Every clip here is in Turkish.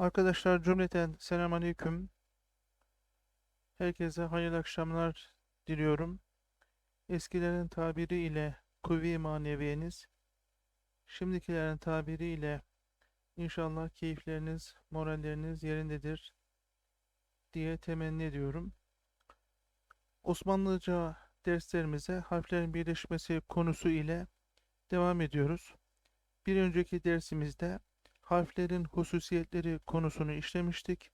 Arkadaşlar cümleten selamünaleyküm. Herkese hayırlı akşamlar diliyorum. Eskilerin tabiriyle kuvve-i maneviyeniz, şimdikilerin tabiriyle inşallah keyifleriniz, moralleriniz yerindedir diye temenni ediyorum. Osmanlıca derslerimize harflerin birleşmesi konusu ile devam ediyoruz. Bir önceki dersimizde harflerin hususiyetleri konusunu işlemiştik.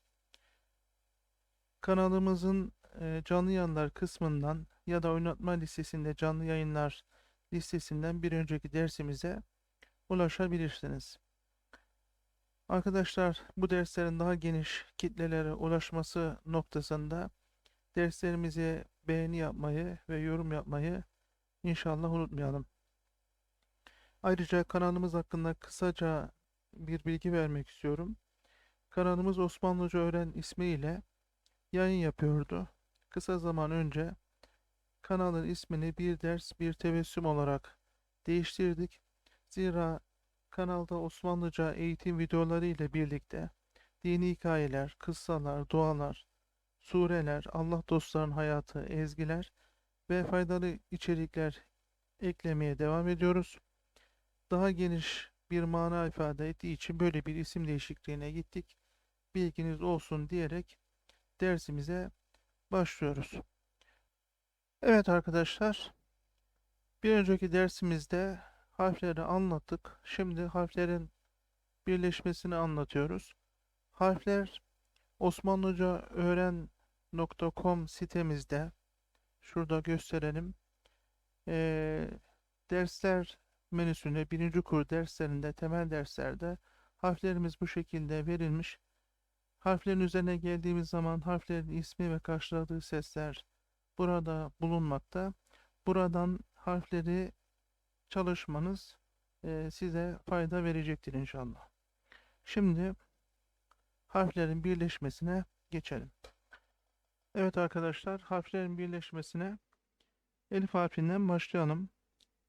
Kanalımızın e, canlı yayınlar kısmından ya da oynatma listesinde canlı yayınlar listesinden bir önceki dersimize ulaşabilirsiniz. Arkadaşlar bu derslerin daha geniş kitlelere ulaşması noktasında derslerimize beğeni yapmayı ve yorum yapmayı inşallah unutmayalım. Ayrıca kanalımız hakkında kısaca bir bilgi vermek istiyorum. Kanalımız Osmanlıca Öğren ismiyle yayın yapıyordu. Kısa zaman önce kanalın ismini bir ders bir tebessüm olarak değiştirdik. Zira kanalda Osmanlıca eğitim videoları ile birlikte dini hikayeler, kıssalar, dualar, sureler, Allah dostlarının hayatı, ezgiler ve faydalı içerikler eklemeye devam ediyoruz. Daha geniş bir mana ifade ettiği için böyle bir isim değişikliğine gittik. Bilginiz olsun diyerek dersimize başlıyoruz. Evet arkadaşlar, bir önceki dersimizde harfleri anlattık. Şimdi harflerin birleşmesini anlatıyoruz. Harfler Osmanlıca öğren.com sitemizde şurada gösterelim. Ee, dersler menüsünde birinci kur derslerinde temel derslerde harflerimiz bu şekilde verilmiş. Harflerin üzerine geldiğimiz zaman harflerin ismi ve karşıladığı sesler burada bulunmakta. Buradan harfleri çalışmanız e, size fayda verecektir inşallah. Şimdi harflerin birleşmesine geçelim. Evet arkadaşlar harflerin birleşmesine elif harfinden başlayalım.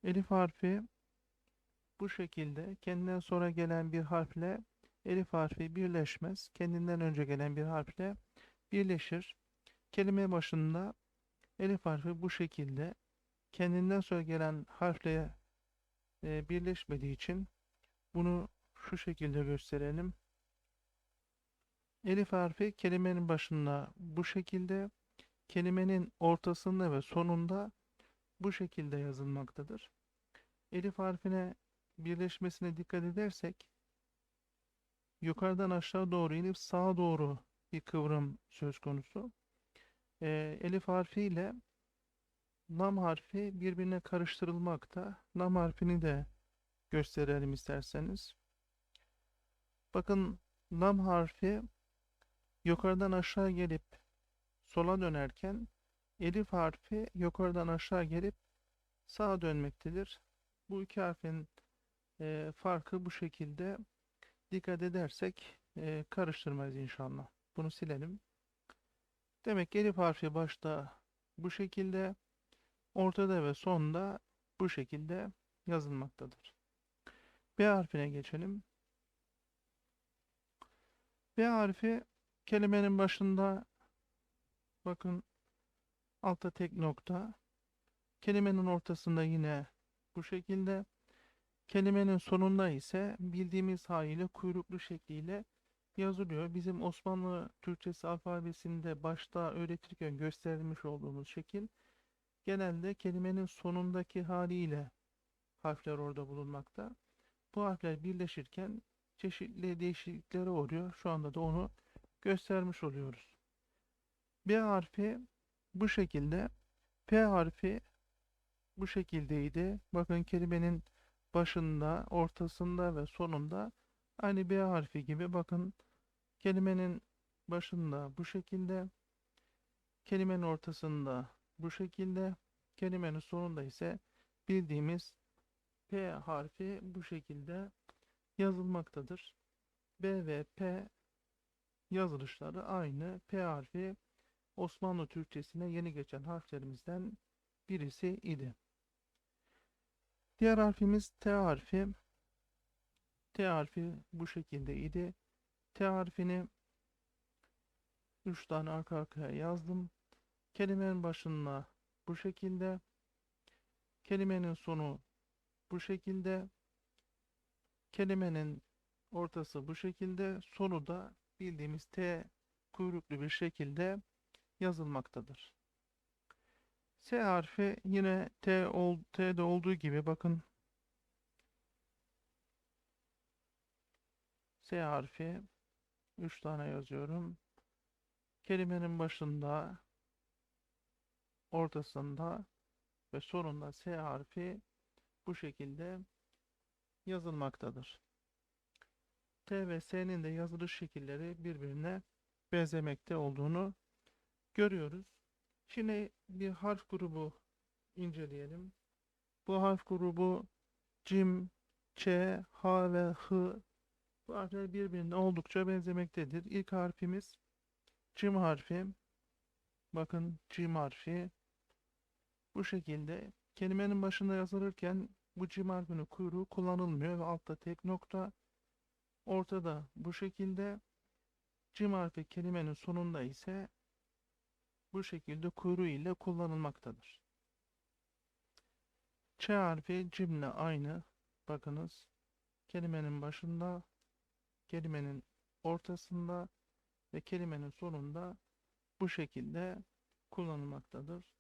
Elif harfi bu şekilde kendinden sonra gelen bir harfle elif harfi birleşmez. Kendinden önce gelen bir harfle birleşir. Kelime başında elif harfi bu şekilde kendinden sonra gelen harfle e, birleşmediği için bunu şu şekilde gösterelim. Elif harfi kelimenin başında bu şekilde, kelimenin ortasında ve sonunda bu şekilde yazılmaktadır. Elif harfine birleşmesine dikkat edersek yukarıdan aşağı doğru inip sağa doğru bir kıvrım söz konusu. E, elif harfi ile nam harfi birbirine karıştırılmakta. Nam harfini de gösterelim isterseniz. Bakın nam harfi yukarıdan aşağı gelip sola dönerken elif harfi yukarıdan aşağı gelip sağa dönmektedir. Bu iki harfin e, farkı bu şekilde dikkat edersek e, karıştırmaz inşallah. Bunu silelim. Demek ki elif harfi başta bu şekilde, ortada ve sonda bu şekilde yazılmaktadır. B harfine geçelim. B harfi kelimenin başında bakın altta tek nokta. Kelimenin ortasında yine bu şekilde. Kelimenin sonunda ise bildiğimiz haliyle kuyruklu şekliyle yazılıyor. Bizim Osmanlı Türkçesi alfabesinde başta öğretirken gösterilmiş olduğumuz şekil genelde kelimenin sonundaki haliyle harfler orada bulunmakta. Bu harfler birleşirken çeşitli değişikliklere uğruyor. Şu anda da onu göstermiş oluyoruz. B harfi bu şekilde. P harfi bu şekildeydi. Bakın kelimenin başında, ortasında ve sonunda aynı B harfi gibi bakın kelimenin başında bu şekilde, kelimenin ortasında bu şekilde, kelimenin sonunda ise bildiğimiz P harfi bu şekilde yazılmaktadır. B ve P yazılışları aynı. P harfi Osmanlı Türkçesine yeni geçen harflerimizden birisi idi. Diğer harfimiz T harfi. T harfi bu şekilde idi. T harfini 3 tane arka arkaya yazdım. Kelimenin başına bu şekilde. Kelimenin sonu bu şekilde. Kelimenin ortası bu şekilde. Sonu da bildiğimiz T kuyruklu bir şekilde yazılmaktadır. S harfi yine T ol, T'de olduğu gibi bakın S harfi 3 tane yazıyorum. Kelimenin başında, ortasında ve sonunda S harfi bu şekilde yazılmaktadır. T ve S'nin de yazılış şekilleri birbirine benzemekte olduğunu görüyoruz. Şimdi bir harf grubu inceleyelim. Bu harf grubu cim, ç, h ve h bu harfler birbirine oldukça benzemektedir. İlk harfimiz cim harfi. Bakın cim harfi. Bu şekilde kelimenin başında yazılırken bu cim harfinin kuyruğu kullanılmıyor ve altta tek nokta. Ortada bu şekilde. Cim harfi kelimenin sonunda ise bu şekilde kuyruğu ile kullanılmaktadır. Ç harfi cimle aynı. Bakınız kelimenin başında, kelimenin ortasında ve kelimenin sonunda bu şekilde kullanılmaktadır.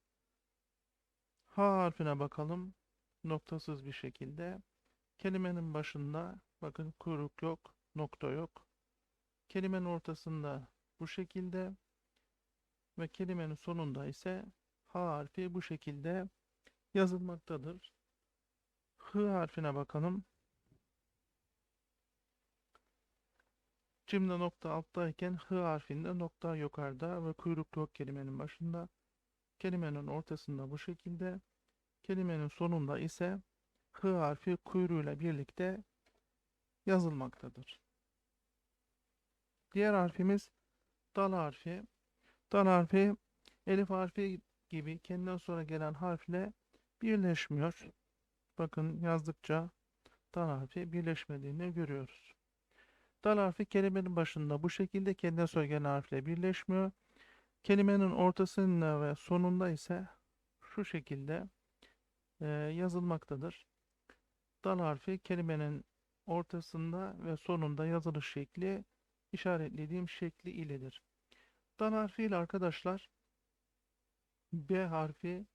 H harfine bakalım. Noktasız bir şekilde. Kelimenin başında bakın kuyruk yok, nokta yok. Kelimenin ortasında bu şekilde ve kelimenin sonunda ise H harfi bu şekilde yazılmaktadır. H harfine bakalım. Cimde nokta alttayken H harfinde nokta yukarıda ve kuyruk yok kelimenin başında. Kelimenin ortasında bu şekilde. Kelimenin sonunda ise H harfi kuyruğuyla birlikte yazılmaktadır. Diğer harfimiz dal harfi. Dal harfi elif harfi gibi kendinden sonra gelen harfle birleşmiyor. Bakın yazdıkça dal harfi birleşmediğini görüyoruz. Dal harfi kelimenin başında bu şekilde kendinden sonra gelen harfle birleşmiyor. Kelimenin ortasında ve sonunda ise şu şekilde e, yazılmaktadır. Dal harfi kelimenin ortasında ve sonunda yazılış şekli işaretlediğim şekli iledir. Dan harfiyle arkadaşlar B harfi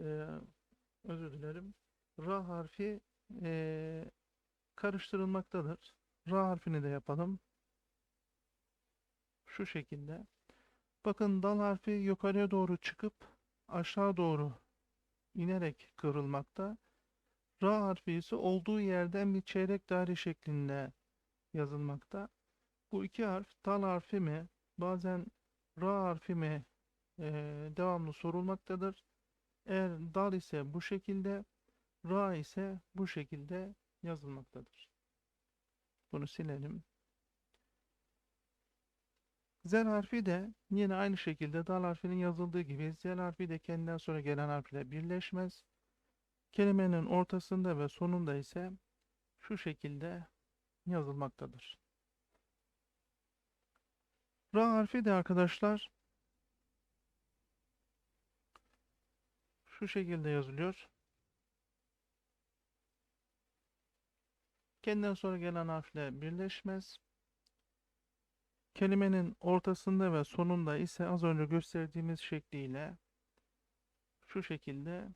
e, özür dilerim Ra harfi e, karıştırılmaktadır. Ra harfini de yapalım. Şu şekilde. Bakın dal harfi yukarıya doğru çıkıp aşağı doğru inerek kıvrılmakta. Ra harfi ise olduğu yerden bir çeyrek daire şeklinde yazılmakta. Bu iki harf dal harfi mi bazen ra harfi mi e, devamlı sorulmaktadır. Eğer dal ise bu şekilde, ra ise bu şekilde yazılmaktadır. Bunu silelim. Zel harfi de yine aynı şekilde dal harfinin yazıldığı gibi zel harfi de kendinden sonra gelen harfle birleşmez. Kelimenin ortasında ve sonunda ise şu şekilde yazılmaktadır. Ra harfi de arkadaşlar şu şekilde yazılıyor. Kendinden sonra gelen harfle birleşmez. Kelimenin ortasında ve sonunda ise az önce gösterdiğimiz şekliyle şu şekilde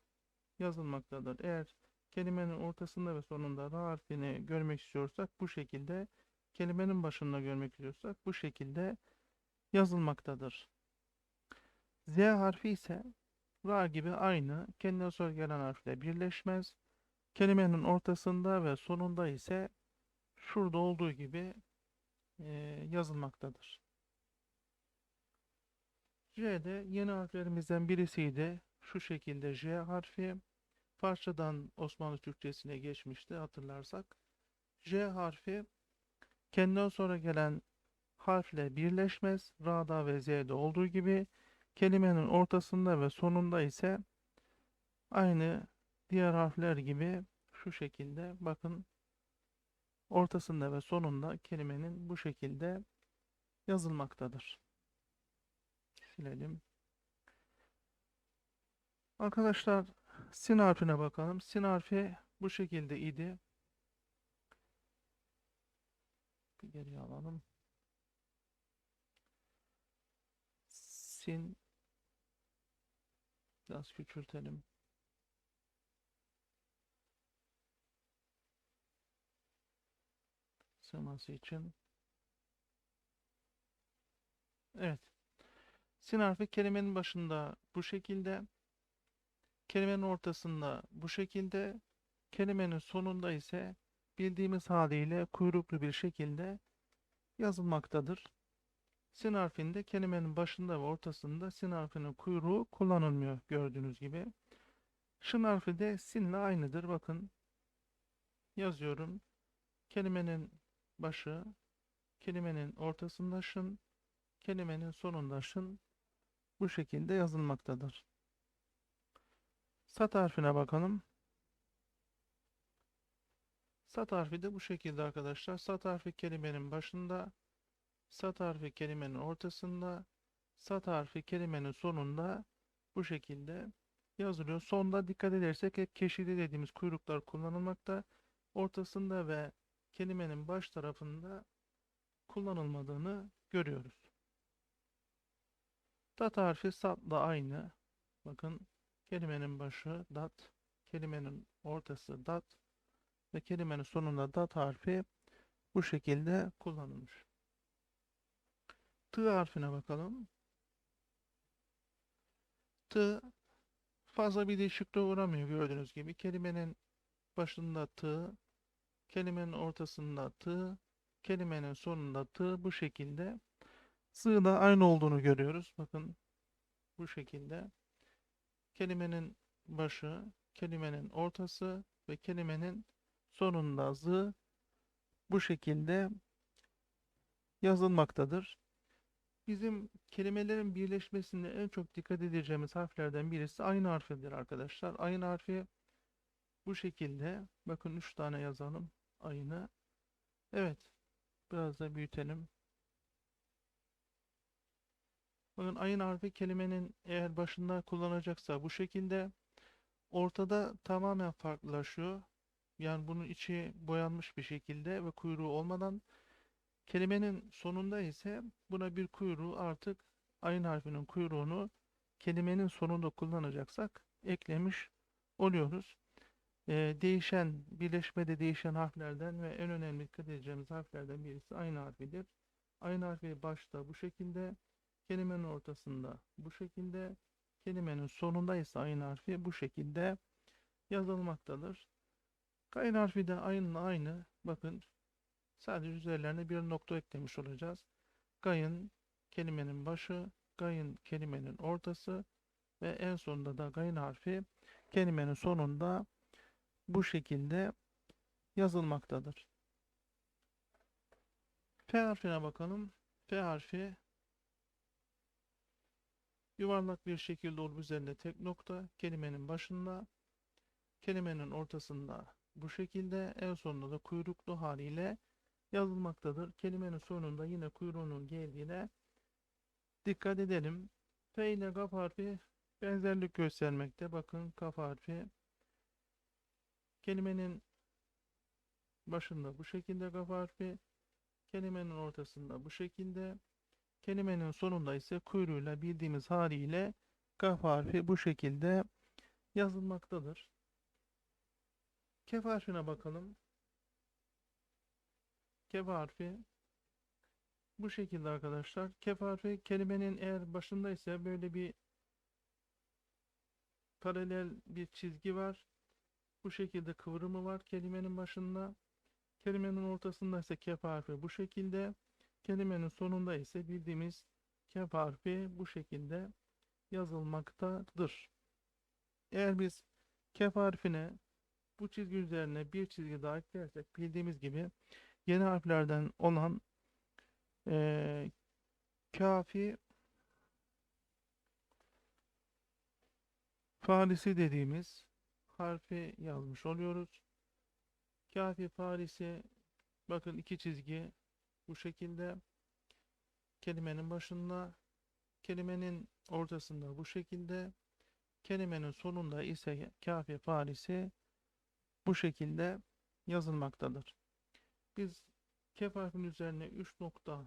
yazılmaktadır. Eğer kelimenin ortasında ve sonunda ra harfini görmek istiyorsak bu şekilde, kelimenin başında görmek istiyorsak bu şekilde yazılmaktadır. Z harfi ise ra gibi aynı, kendinden sonra gelen harfle birleşmez. Kelimenin ortasında ve sonunda ise şurada olduğu gibi e, yazılmaktadır. J'de yeni harflerimizden birisiydi. Şu şekilde J harfi. Parçadan Osmanlı Türkçesine geçmişti hatırlarsak. J harfi kendinden sonra gelen harfle birleşmez. Ra'da ve Z'de olduğu gibi kelimenin ortasında ve sonunda ise aynı diğer harfler gibi şu şekilde bakın ortasında ve sonunda kelimenin bu şekilde yazılmaktadır. Silelim. Arkadaşlar sin harfine bakalım. Sin harfi bu şekilde idi. Bir geriye alalım. Sin biraz küçültelim. Sığması için. Evet. Sin harfi kelimenin başında bu şekilde. Kelimenin ortasında bu şekilde. Kelimenin sonunda ise bildiğimiz haliyle kuyruklu bir şekilde yazılmaktadır. Sin harfinde kelimenin başında ve ortasında sin harfinin kuyruğu kullanılmıyor gördüğünüz gibi. Şın harfi de sinle aynıdır. Bakın yazıyorum. Kelimenin başı, kelimenin ortasında şın, kelimenin sonunda şın bu şekilde yazılmaktadır. Sat harfine bakalım. Sat harfi de bu şekilde arkadaşlar. Sat harfi kelimenin başında, sat harfi kelimenin ortasında, sat harfi kelimenin sonunda bu şekilde yazılıyor. Sonda dikkat edersek hep keşidi dediğimiz kuyruklar kullanılmakta. Ortasında ve kelimenin baş tarafında kullanılmadığını görüyoruz. Dat harfi satla aynı. Bakın kelimenin başı dat, kelimenin ortası dat ve kelimenin sonunda dat harfi bu şekilde kullanılmış. T harfine bakalım. T fazla bir değişikliğe uğramıyor gördüğünüz gibi. Kelimenin başında T, kelimenin ortasında T, kelimenin sonunda T bu şekilde. Sığ da aynı olduğunu görüyoruz. Bakın bu şekilde. Kelimenin başı, kelimenin ortası ve kelimenin sonunda zı bu şekilde yazılmaktadır. Bizim kelimelerin birleşmesinde en çok dikkat edeceğimiz harflerden birisi aynı harfidir arkadaşlar. Aynı harfi bu şekilde. Bakın 3 tane yazalım. Aynı. Evet. Biraz da büyütelim. Bakın ayın harfi kelimenin eğer başında kullanacaksa bu şekilde ortada tamamen farklılaşıyor. Yani bunun içi boyanmış bir şekilde ve kuyruğu olmadan kelimenin sonunda ise buna bir kuyruğu artık ayın harfinin kuyruğunu kelimenin sonunda kullanacaksak eklemiş oluyoruz. Ee, değişen, birleşmede değişen harflerden ve en önemli dikkat edeceğimiz harflerden birisi aynı harfidir. Aynı harfi başta bu şekilde, kelimenin ortasında bu şekilde, kelimenin sonunda ise aynı harfi bu şekilde yazılmaktadır. Kayın harfi de aynı aynı. Bakın sadece üzerlerine bir nokta eklemiş olacağız. Gayın kelimenin başı, gayın kelimenin ortası ve en sonunda da gayın harfi kelimenin sonunda bu şekilde yazılmaktadır. F harfine bakalım. F harfi yuvarlak bir şekilde olup üzerinde tek nokta kelimenin başında kelimenin ortasında bu şekilde en sonunda da kuyruklu haliyle yazılmaktadır. Kelimenin sonunda yine kuyruğunun geldiğine dikkat edelim. F ile kaf harfi benzerlik göstermekte. Bakın kaf harfi kelimenin başında bu şekilde kaf harfi, kelimenin ortasında bu şekilde, kelimenin sonunda ise kuyruğuyla bildiğimiz haliyle kaf harfi bu şekilde yazılmaktadır. Kef harfine bakalım. Kef harfi bu şekilde arkadaşlar. Kef harfi kelimenin eğer başında ise böyle bir paralel bir çizgi var. Bu şekilde kıvrımı var kelimenin başında. Kelimenin ortasında ise kef harfi bu şekilde. Kelimenin sonunda ise bildiğimiz kef harfi bu şekilde yazılmaktadır. Eğer biz kef harfine bu çizgi üzerine bir çizgi daha eklersek bildiğimiz gibi yeni harflerden olan e, kafi farisi dediğimiz harfi yazmış oluyoruz. Kafi farisi bakın iki çizgi bu şekilde. kelimenin başında, kelimenin ortasında bu şekilde, kelimenin sonunda ise kafi farisi bu şekilde yazılmaktadır. Biz kef harfinin üzerine 3 nokta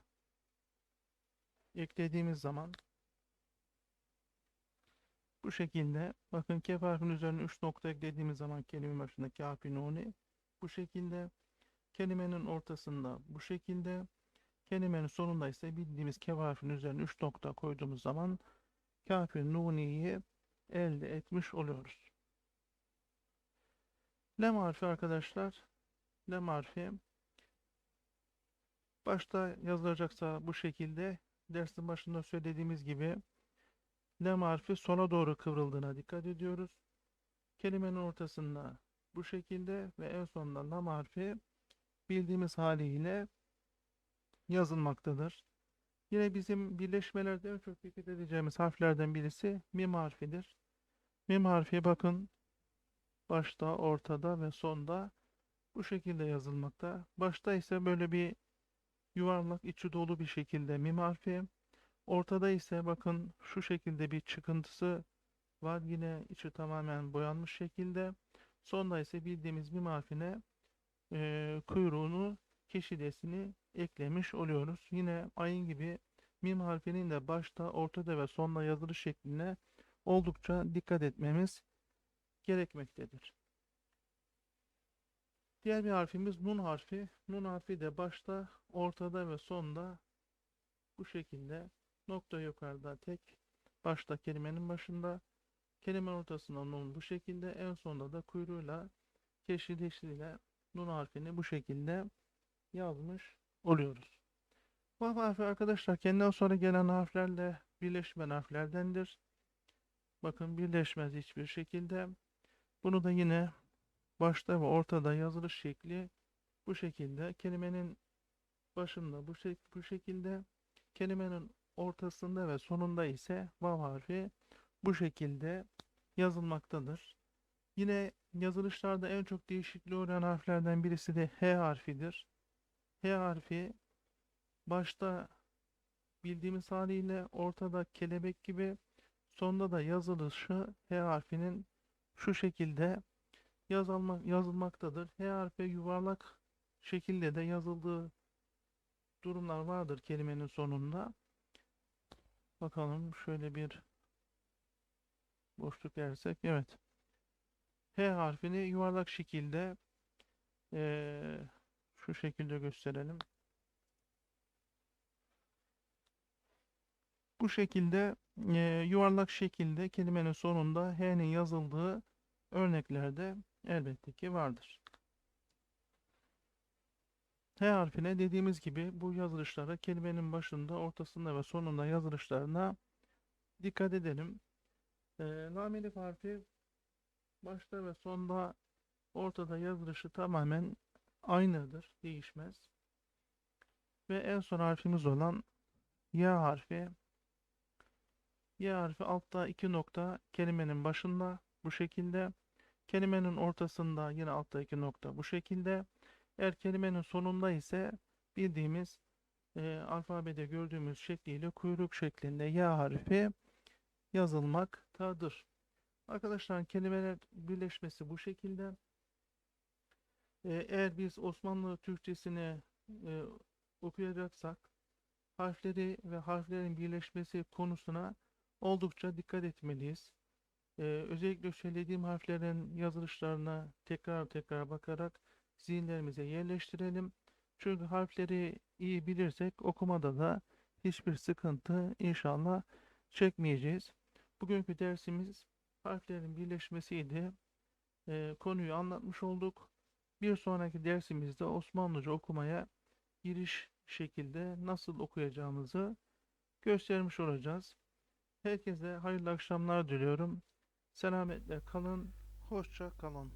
eklediğimiz zaman bu şekilde bakın kef harfinin üzerine 3 nokta eklediğimiz zaman kelime başında kafi nuni bu şekilde kelimenin ortasında bu şekilde kelimenin sonunda ise bildiğimiz kef harfinin üzerine 3 nokta koyduğumuz zaman kafi nuniyi elde etmiş oluyoruz. Lem harfi arkadaşlar lem harfi başta yazılacaksa bu şekilde dersin başında söylediğimiz gibi lem harfi sola doğru kıvrıldığına dikkat ediyoruz. Kelimenin ortasında bu şekilde ve en sonunda lam harfi bildiğimiz haliyle yazılmaktadır. Yine bizim birleşmelerde en çok dikkat edeceğimiz harflerden birisi mim harfidir. Mim harfi bakın başta, ortada ve sonda bu şekilde yazılmakta. Başta ise böyle bir yuvarlak içi dolu bir şekilde mim harfi. Ortada ise bakın şu şekilde bir çıkıntısı var. Yine içi tamamen boyanmış şekilde. Sonda ise bildiğimiz mim harfine e, kuyruğunu, keşidesini eklemiş oluyoruz. Yine ayın gibi mim harfinin de başta, ortada ve sonda yazılış şekline oldukça dikkat etmemiz gerekmektedir. Diğer bir harfimiz nun harfi. Nun harfi de başta, ortada ve sonda bu şekilde nokta yukarıda tek başta kelimenin başında kelimenin ortasında nun bu şekilde en sonda da kuyruğuyla keşideşliyle nun harfini bu şekilde yazmış oluyoruz. Vav harfi arkadaşlar kendinden sonra gelen harflerle birleşmen harflerdendir. Bakın birleşmez hiçbir şekilde. Bunu da yine başta ve ortada yazılış şekli bu şekilde. Kelimenin başında bu, şek bu şekilde. Kelimenin ortasında ve sonunda ise vav harfi bu şekilde yazılmaktadır. Yine yazılışlarda en çok değişikliği olan harflerden birisi de H harfidir. H harfi başta bildiğimiz haliyle ortada kelebek gibi sonda da yazılışı H harfinin şu şekilde yazılmak, yazılmaktadır. H harfi yuvarlak şekilde de yazıldığı durumlar vardır kelimenin sonunda. Bakalım şöyle bir boşluk versek. Evet. H harfini yuvarlak şekilde eee, şu şekilde gösterelim. Bu şekilde eee, yuvarlak şekilde kelimenin sonunda H'nin yazıldığı örneklerde elbette ki vardır. H harfine dediğimiz gibi bu yazılışlara kelimenin başında, ortasında ve sonunda yazılışlarına dikkat edelim. Ee, lam harfi başta ve sonda ortada yazılışı tamamen aynıdır, değişmez. Ve en son harfimiz olan ya harfi. Ya harfi altta iki nokta kelimenin başında bu şekilde. Kelimenin ortasında yine altta iki nokta bu şekilde. Eğer kelimenin sonunda ise bildiğimiz e, alfabede gördüğümüz şekliyle kuyruk şeklinde ya harfi yazılmaktadır. Arkadaşlar kelimeler birleşmesi bu şekilde. E, eğer biz Osmanlı Türkçesini e, okuyacaksak harfleri ve harflerin birleşmesi konusuna oldukça dikkat etmeliyiz. E, özellikle söylediğim harflerin yazılışlarına tekrar tekrar bakarak zihinlerimize yerleştirelim. Çünkü harfleri iyi bilirsek okumada da hiçbir sıkıntı inşallah çekmeyeceğiz. Bugünkü dersimiz harflerin birleşmesiydi. Ee, konuyu anlatmış olduk. Bir sonraki dersimizde Osmanlıca okumaya giriş şekilde nasıl okuyacağımızı göstermiş olacağız. Herkese hayırlı akşamlar diliyorum. Selametle kalın, hoşça kalın.